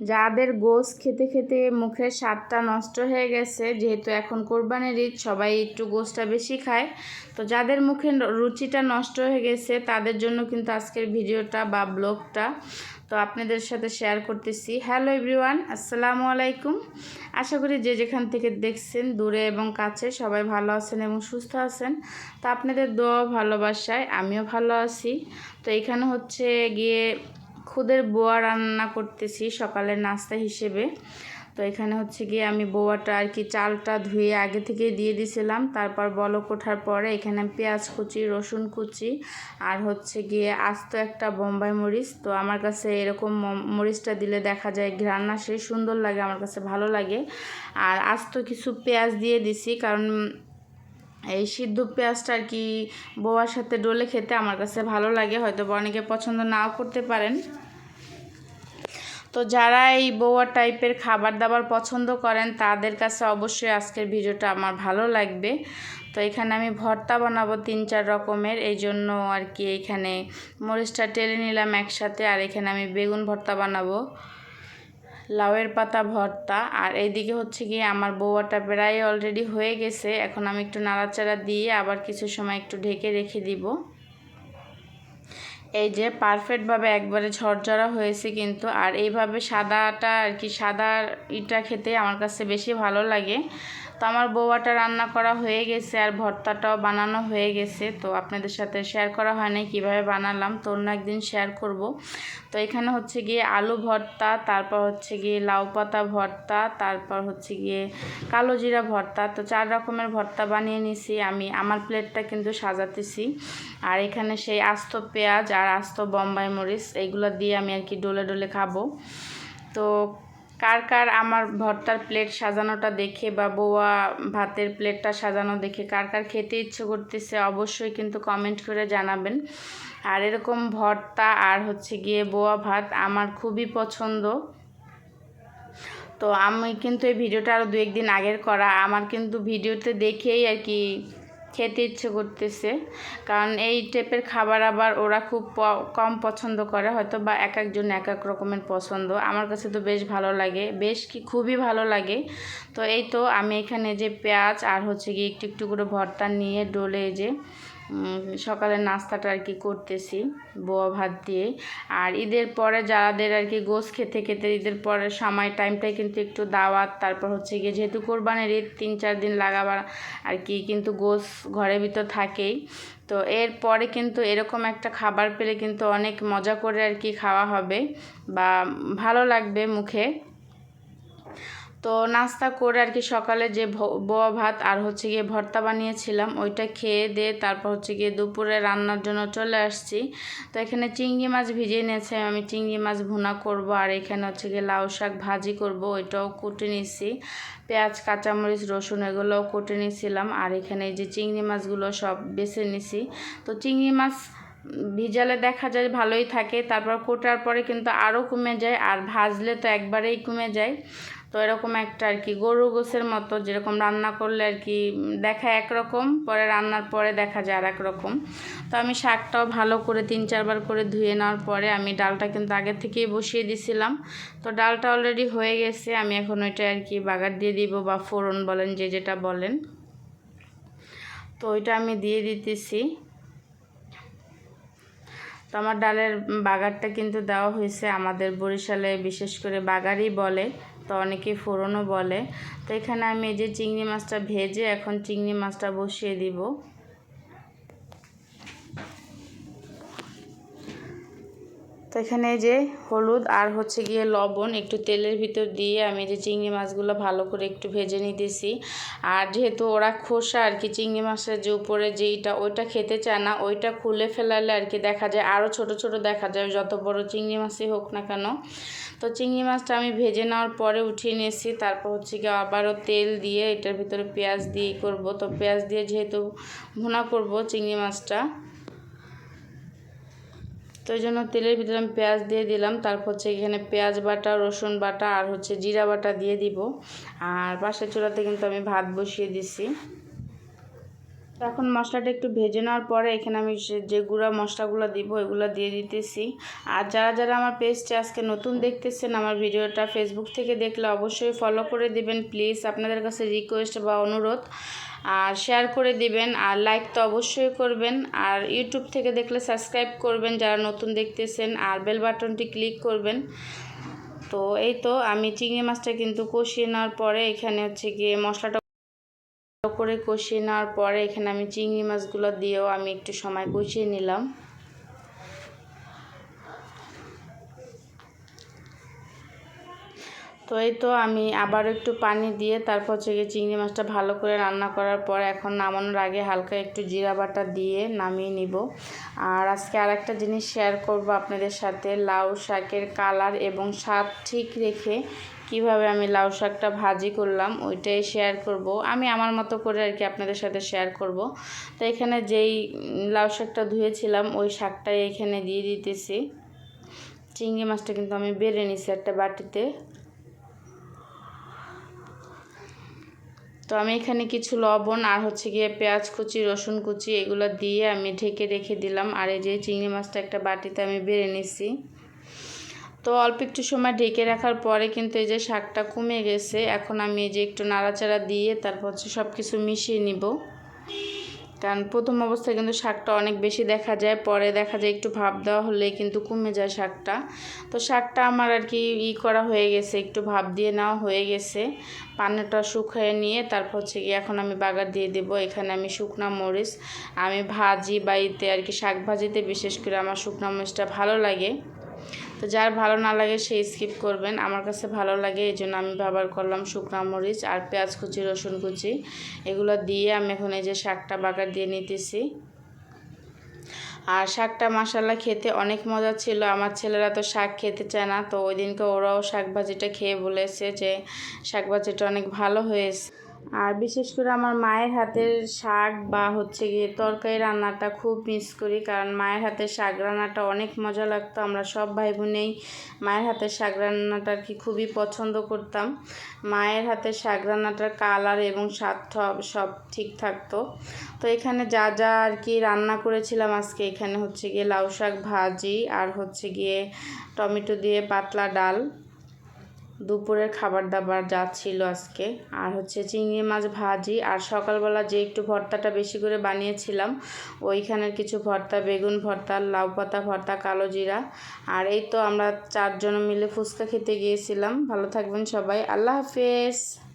যাদের গোস খেতে খেতে মুখের স্বাদটা নষ্ট হয়ে গেছে, যেহেতু এখন কোরবানির ঈদ, সবাই একটু গোসটা বেশি খায়। তো যাদের মুখে রুচিটা নষ্ট হয়ে গেছে, তাদের জন্য কিন্তু আজকের ভিডিওটা বা ব্লগটা তো আপনাদের সাথে শেয়ার করতেছি। হ্যালো এভরিওয়ান, আসসালামু আলাইকুম। আশা করি যে যেখান থেকে দেখছেন, দূরে এবং কাছে সবাই ভালো আছেন এবং সুস্থ আছেন। তো আপনাদের দোয়া ভালোবাসায় আমিও ভালো আছি। তো এখানে হচ্ছে গিয়ে খুদের বোয়া রান্না করতেছি সকালের নাস্তা হিসেবে। তো এখানে হচ্ছে গিয়ে আমি বোয়াটা আর কি চালটা ধুয়ে আগে থেকে দিয়ে দিছিলাম। তারপর বলক ওঠার পরে এখানে পেঁয়াজ কুচি, রসুন কুচি আর হচ্ছে গিয়ে আস্ত একটা বোম্বাই মরিচ। তো আমার কাছে এরকম মরিচটা দিলে দেখা যায় ঘ্রাণ আসে, সুন্দর লাগে, আমার কাছে ভালো লাগে। আর আস্ত কিছু পেঁয়াজ দিয়ে দিছি, কারণ এই সিদ্ধ পেঁয়াজটা আর কি বোয়ার সাথে ডলে খেতে আমার কাছে ভালো লাগে, হয়তো অনেকে পছন্দ নাও করতে পারেন। তো যারা এই বৌয়া টাইপের খাবার দাবার পছন্দ করেন, তাদের কাছে অবশ্যই আজকের ভিডিওটা আমার ভালো লাগবে। তো এখানে আমি ভর্তা বানাবো তিন চার রকমের, এই জন্য আর কি এখানে মরিচটা টেলে নিলাম একসাথে, আর এখানে আমি বেগুন ভর্তা বানাবো। লাউয়ের পাতা ভর্তা। আর এইদিকে হচ্ছে গিয়ে আমার বৌয়াটা প্রায় অলরেডি হয়ে গেছে। এখন আমি একটু নাড়াচাড়া দিয়ে আবার কিছু সময় একটু ঢেকে রেখে দিব। এই যে পারফেক্টভাবে একবারে ঝরঝরা হয়েছে কিন্তু, আর এইভাবে সাদাটা আর কি সাদা ইটা খেতে আমার কাছে বেশি ভালো লাগে। তো আমার বৌয়াটা রান্না করা হয়ে গেছে আর ভর্তাটাও বানানো হয়ে গেছে। তো আপনাদের সাথে শেয়ার করা হয় নাই কীভাবে বানালাম, তো অন্য একদিন শেয়ার করব। তো এখানে হচ্ছে গিয়ে আলু ভর্তা, তারপর হচ্ছে গিয়ে লাউ পাতা ভর্তা, তারপর হচ্ছে গিয়ে কালো জিরা ভর্তা। তো চার রকমের ভর্তা বানিয়ে নিছি, আমি আমার প্লেটটা কিন্তু সাজাতেছি। আর এখানে সেই আস্ত পেঁয়াজ আর আস্ত বম্বাই মরিচ এইগুলো দিয়ে আমি আর কি ডোলে ডলে খাব। তো কার কার আমার ভর্তার প্লেট সাজানোটা দেখে বা বোয়া ভাতের প্লেটটা সাজানো দেখে কার কার খেতে ইচ্ছে করতেছে অবশ্যই কিন্তু কমেন্ট করে জানাবেন। আর এরকম ভর্তা আর হচ্ছে গিয়ে বোয়া ভাত আমার খুবই পছন্দ। তো আমি কিন্তু এই ভিডিওটা আরও দু একদিন আগের করা। আমার কিন্তু ভিডিওতে দেখেই আর কি খেতে ইচ্ছে করতেছে। কারণ এই টাইপের খাবার আবার ওরা খুব কম পছন্দ করে হয়তো বা এক একজন এক এক রকমের পছন্দ। আমার কাছে তো বেশ ভালো লাগে। বেশ কি খুবই ভালো লাগে। তো এই তো আমি এখানে যে পেঁয়াজ আর হচ্ছে গিয়ে একটু একটু করে ভর্তা নিয়ে ডলে যে সকালের নাস্তাটা আর কি করতেছি, বোয়া ভাত দিয়ে। আর ঈদের পরে যাদের আর কি গোস খেতে খেতে ঈদের পরে সময় টাইমটাই কিন্তু একটু দাওয়াত, তারপর হচ্ছে গিয়ে যেহেতু কোরবানির ঈদ, তিন চার দিন লাগাবার আর কি কিন্তু গোস ঘরের ভিতর থাকেই। তো এরপরে কিন্তু এরকম একটা খাবার পেলে কিন্তু অনেক মজা করে আর কি খাওয়া হবে বা ভালো লাগবে মুখে। তো নাস্তা করে আর কি সকালে যে বোয়া ভাত আর হচ্ছে গিয়ে ভর্তা বানিয়েছিলাম, ওইটা খেয়ে দিয়ে তারপর হচ্ছে গিয়ে দুপুরে রান্নার জন্য চলে আসছি। তো এখানে চিংড়ি মাছ ভিজিয়ে নিয়েছে, আমি চিংড়ি মাছ ভুনা করব আর এখানে হচ্ছে গিয়ে লাউ শাক ভাজি করব, ওইটাও কুটে নিছি। পেঁয়াজ, কাঁচামরিচ, রসুন এগুলোও কুটে নিয়েছিলাম আর এখানে এই যে চিংড়ি মাছগুলো সব বেছে নিছি। তো চিংড়ি মাছ ভিজালে দেখা যায় ভালোই থাকে, তারপর কোটার পরে কিন্তু আরও কমে যায় আর ভাজলে তো একবারেই কমে যায়। তো এরকম একটা আর কি, গরু গোছের মতো যেরকম রান্না করলে আর কি দেখা একরকম, পরে রান্নার পরে দেখা যায় আর একরকম তো আমি শাকটাও ভালো করে তিন চারবার করে ধুয়ে নেওয়ার পরে আমি ডালটা কিন্তু আগে থেকেই বসিয়ে দিছিলাম। তো ডালটা অলরেডি হয়ে গেছে, আমি এখন ওইটা আর কি বাগার দিয়ে দিব বা ফোড়ন বলেন যে যেটা বলেন। তো ওইটা আমি দিয়ে দিতেছি। তো আমার ডালের বাগারটা কিন্তু দেওয়া হয়েছে আমাদের বরিশালে, বিশেষ করে বাগারই বলে। তো অনেকে ফোড়নও বলে। তো এখানে আমি এই যে চিংড়ি মাছটা ভেজে এখন চিংড়ি মাছটা বসিয়ে দিব। তো এখানে যে হলুদ আর হচ্ছে গিয়ে লবণ, একটু তেলের ভিতর দিয়ে আমি যে চিংড়ি মাছগুলো ভালো করে একটু ভেজে নিতেছি। আর যেহেতু ওরা খোসা আর কি, চিংড়ি মাছের যে উপরে যেইটা, ওইটা খেতে চায় না, ওইটা খুলে ফেলালে আর কি দেখা যায় আরও ছোট ছোট দেখা যায়, যত বড় চিংড়ি মাছই হোক না কেন। তো চিংড়ি মাছটা আমি ভেজে নেওয়ার পরে উঠিয়ে নিয়েছি, তারপর হচ্ছে গিয়ে আবারও তেল দিয়ে এটার ভিতরে পেঁয়াজ দিয়ে করব। তো পেঁয়াজ দিয়ে যেহেতু ভুনা করব চিংড়ি মাছটা তো ওই জন্য তেলের ভিতরে আমি পেঁয়াজ দিয়ে দিলাম। তারপর হচ্ছে এখানে পেঁয়াজ বাটা, রসুন বাটা আর হচ্ছে জিরা বাটা দিয়ে দিব। আর পাশের চুলাতে কিন্তু আমি ভাত বসিয়ে দিছি। তো এখন মশলাটা একটু ভেজে নেওয়ার পরে এখানে আমি যে গুঁড়া মশলাগুলো দিব এগুলো দিয়ে দিতেছি। আর যারা যারা আমার পেজটা আজকে নতুন দেখতেছেন, আমার ভিডিওটা ফেসবুক থেকে দেখলে অবশ্যই ফলো করে দিবেন। প্লিজ আপনাদের কাছে রিকোয়েস্ট বা অনুরোধ। আর শেয়ার করে দিবেন, আর লাইক তো অবশ্যই করবেন, আর ইউটিউব থেকে দেখলে সাবস্ক্রাইব করবেন যারা নতুন দেখতেছেন, আর বেল বাটনটি ক্লিক করবেন। তো এই তো, আমি চিংড়ি মাছটা কিন্তু কষিয়ে নেওয়ার পরে এখানে হচ্ছে গিয়ে মশলাটা করে কষিয়ে নেওয়ার পরে এখানে আমি চিংড়ি মাছগুলো দিয়েও আমি একটু সময় কষিয়ে নিলাম। তো এই তো আমি আবার একটু পানি দিয়ে তারপর হচ্ছে গিয়ে চিংড়ি মাছটা ভালো করে রান্না করার পর এখন নামানোর আগে হালকা একটু জিরা বাটা দিয়ে নামিয়ে নিব। আর আজকে আর একটা জিনিস শেয়ার করব আপনাদের সাথে, লাউ শাকের কালার এবং স্বাদ ঠিক রেখে কীভাবে আমি লাউ শাকটা ভাজি করলাম ওইটাই শেয়ার করব। আমি আমার মতো করে আর কি আপনাদের সাথে শেয়ার করব। তো এখানে যেই লাউ শাকটা ধুয়েছিলাম ওই শাকটাই এখানে দিয়ে দিতেছি। চিংড়ি মাছটা কিন্তু আমি বেড়ে নিছি একটা বাটিতে। তো আমি এখানে কিছু লবণ আর হচ্ছে গিয়ে পেঁয়াজ কুচি, রসুন কুচি এগুলো দিয়ে আমি ঢেকে রেখে দিলাম। আর এই যে চিংড়ি মাছটা একটা বাটিতে আমি বেড়ে নিছি। তো অল্প একটু সময় ঢেকে রাখার পরে কিন্তু এই যে শাকটা কমে গেছে। এখন আমি এই যে একটু নাড়াচাড়া দিয়ে তারপর হচ্ছে সব কিছু মিশিয়ে নিব। কারণ প্রথম অবস্থায় কিন্তু শাকটা অনেক বেশি দেখা যায়, পরে দেখা যায় একটু ভাপ দেওয়া হলে কিন্তু কমে যায় শাকটা। তো শাকটা আমার আর কি ই করা হয়ে গেছে, একটু ভাপ দিয়ে নেওয়া হয়ে গেছে। পানিটা শুকিয়ে নিয়ে তারপর হচ্ছে কি এখন আমি বাগার দিয়ে দেবো। এখানে আমি শুকনা মরিচ, আমি ভাজি বা ইতে আর কি শাক ভাজিতে বিশেষ করে আমার শুকনা মরিচটা ভালো লাগে। তো যার ভালো না লাগে সে স্কিপ করবেন। আমার কাছে ভালো লাগে এই জন্য আমি ব্যবহার করলাম শুকনা মরিচ আর পেঁয়াজ কুচি, রসুন কুচি। এগুলো দিয়ে আমি এখন এই যে শাকটা বাগার দিয়ে নিতেছি। আর শাকটা মশালা খেতে অনেক মজা ছিল। আমার ছেলেরা তো শাক খেতে চায় না, তো ওই দিনকে ওরাও শাক ভাজিটা খেয়ে বলেছে যে শাক ভাজিটা অনেক ভালো হয়েছে। আর বিশেষ করে আমার মায়ের হাতের শাক বা হচ্ছে গিয়ে তরকারি রান্নাটা খুব মিস করি, কারণ মায়ের হাতের শাক রান্নাটা অনেক মজা লাগতো। আমরা সব ভাই বোনেই মায়ের হাতের শাক রান্নাটা আর কি খুবই পছন্দ করতাম। মায়ের হাতের শাক রান্নাটার কালার এবং স্বাদ সব- সব ঠিক থাকতো। তো এখানে যা যা আর কি রান্না করেছিলাম আজকে, এখানে হচ্ছে গিয়ে লাউ শাক ভাজি আর হচ্ছে গিয়ে টমেটো দিয়ে পাতলা ডাল। দুপুরের খাবার দাবার যা ছিল আজকে। আর হচ্ছে চিংড়ি মাছ ভাজি। আর সকালবেলা যে একটু ভর্তাটা বেশি করে বানিয়েছিলাম ওইখানের কিছু ভর্তা, বেগুন ভর্তা, লাউ পাতা ভর্তা, কালো জিরা। আর এই তো আমরা চারজন মিলে ফুচকা খেতে গিয়েছিলাম। ভালো থাকবেন সবাই। আল্লাহ হাফেজ।